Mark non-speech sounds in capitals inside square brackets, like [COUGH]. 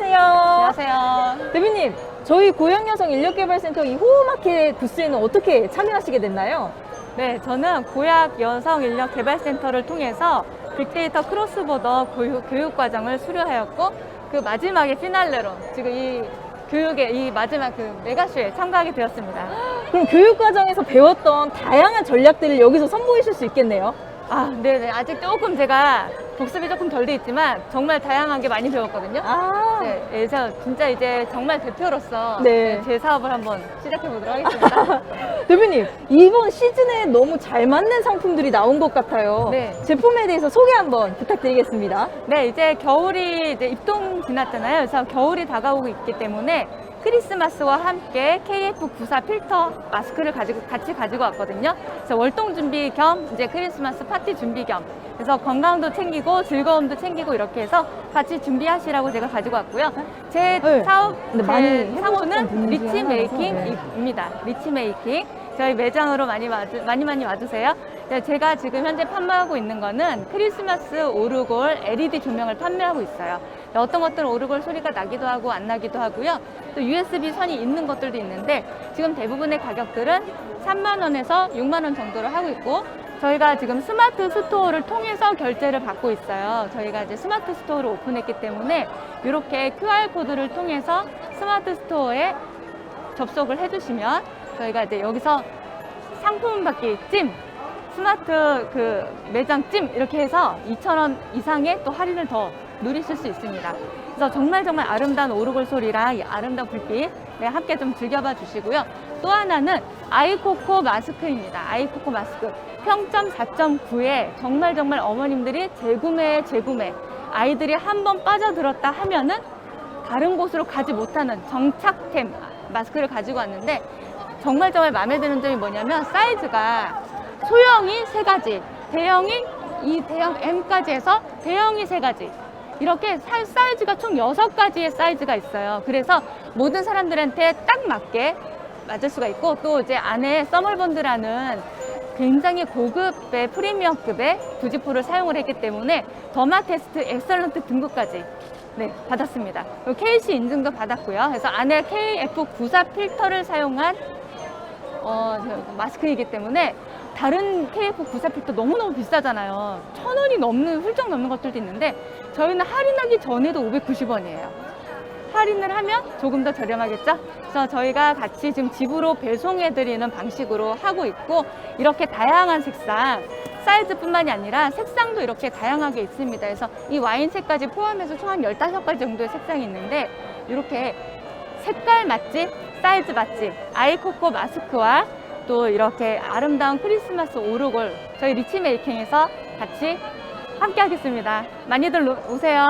안녕하세요. 안녕하세요. 대표님, 저희 고양여성 인력개발센터 이 호흡마켓 부스에는 어떻게 참여하시게 됐나요? 네, 저는 고약 여성 인력 개발센터를 통해서 빅데이터 크로스보더 교육, 교육 과정을 수료하였고 그 마지막에 피날레로 지금 이 교육의 이 마지막 그 메가쇼에 참가하게 되었습니다. 그럼 교육 과정에서 배웠던 다양한 전략들을 여기서 선보이실 수 있겠네요. 아, 네네. 아직 조금 제가 복습이 조금 덜 돼 있지만 정말 다양한 게 많이 배웠거든요. 아, 네, 그래서 진짜 이제 정말 대표로서 네. 네, 제 사업을 한번 시작해 보도록 하겠습니다. [LAUGHS] 대표님, 이번 시즌에 너무 잘 맞는 상품들이 나온 것 같아요. 네. 제품에 대해서 소개 한번 부탁드리겠습니다. 네, 이제 겨울이 이제 입동 지났잖아요. 그래서 겨울이 다가오고 있기 때문에 크리스마스와 함께 KF94 필터 마스크를 가지고 같이 가지고 왔거든요. 그래서 월동 준비 겸 이제 크리스마스 파티 준비 겸 그래서 건강도 챙기고 즐거움도 챙기고 이렇게 해서 같이 준비하시라고 제가 가지고 왔고요. 제 네. 사업 근데 제 많이 해보셨던 중에 리치 하나라서, 메이킹입니다. 리치 메이킹. 저희 매장으로 많이 와주, 많이 많이 와주세요. 네, 제가 지금 현재 판매하고 있는 거는 크리스마스 오르골 LED 조명을 판매하고 있어요. 네, 어떤 것들은 오르골 소리가 나기도 하고 안 나기도 하고요. 또 USB 선이 있는 것들도 있는데 지금 대부분의 가격들은 3만 원에서 6만 원 정도로 하고 있고 저희가 지금 스마트 스토어를 통해서 결제를 받고 있어요. 저희가 이제 스마트 스토어를 오픈했기 때문에 이렇게 QR 코드를 통해서 스마트 스토어에 접속을 해주시면 저희가 이제 여기서 상품 받기 찜 스마트 그 매장 찜 이렇게 해서 2,000원 이상의 또 할인을 더 누리실 수 있습니다. 그래서 정말 정말 아름다운 오르골 소리랑 이 아름다운 불빛 네, 함께 좀 즐겨봐 주시고요. 또 하나는 아이코코 마스크입니다. 아이코코 마스크 평점 4.9에 정말 정말 어머님들이 재구매 재구매 아이들이 한 번 빠져들었다 하면은 다른 곳으로 가지 못하는 정착템 마스크를 가지고 왔는데 정말 정말 마음에 드는 점이 뭐냐면 사이즈가 소형이 세 가지, 대형이 이 대형 M까지 해서 대형이 세 가지. 이렇게 사- 사이즈가 총 여섯 가지의 사이즈가 있어요. 그래서 모든 사람들한테 딱 맞게 맞을 수가 있고 또 이제 안에 써멀본드라는 굉장히 고급의 프리미엄급의 부지포를 사용을 했기 때문에 더마 테스트 엑설런트 등급까지 네, 받았습니다. KC 인증도 받았고요. 그래서 안에 KF94 필터를 사용한 어, 저 마스크이기 때문에 다른 KF94 필터 너무너무 비싸잖아요. 천 원이 넘는, 훌쩍 넘는 것들도 있는데 저희는 할인하기 전에도 590원이에요. 할인을 하면 조금 더 저렴하겠죠? 그래서 저희가 같이 지금 집으로 배송해드리는 방식으로 하고 있고 이렇게 다양한 색상 사이즈뿐만이 아니라 색상도 이렇게 다양하게 있습니다. 그래서 이 와인색까지 포함해서 총 한 15가지 정도의 색상이 있는데 이렇게 색깔 맛집, 사이즈 맛집, 아이코코 마스크와 또 이렇게 아름다운 크리스마스 오르골 저희 리치 메이킹에서 같이 함께 하겠습니다. 많이들 오세요.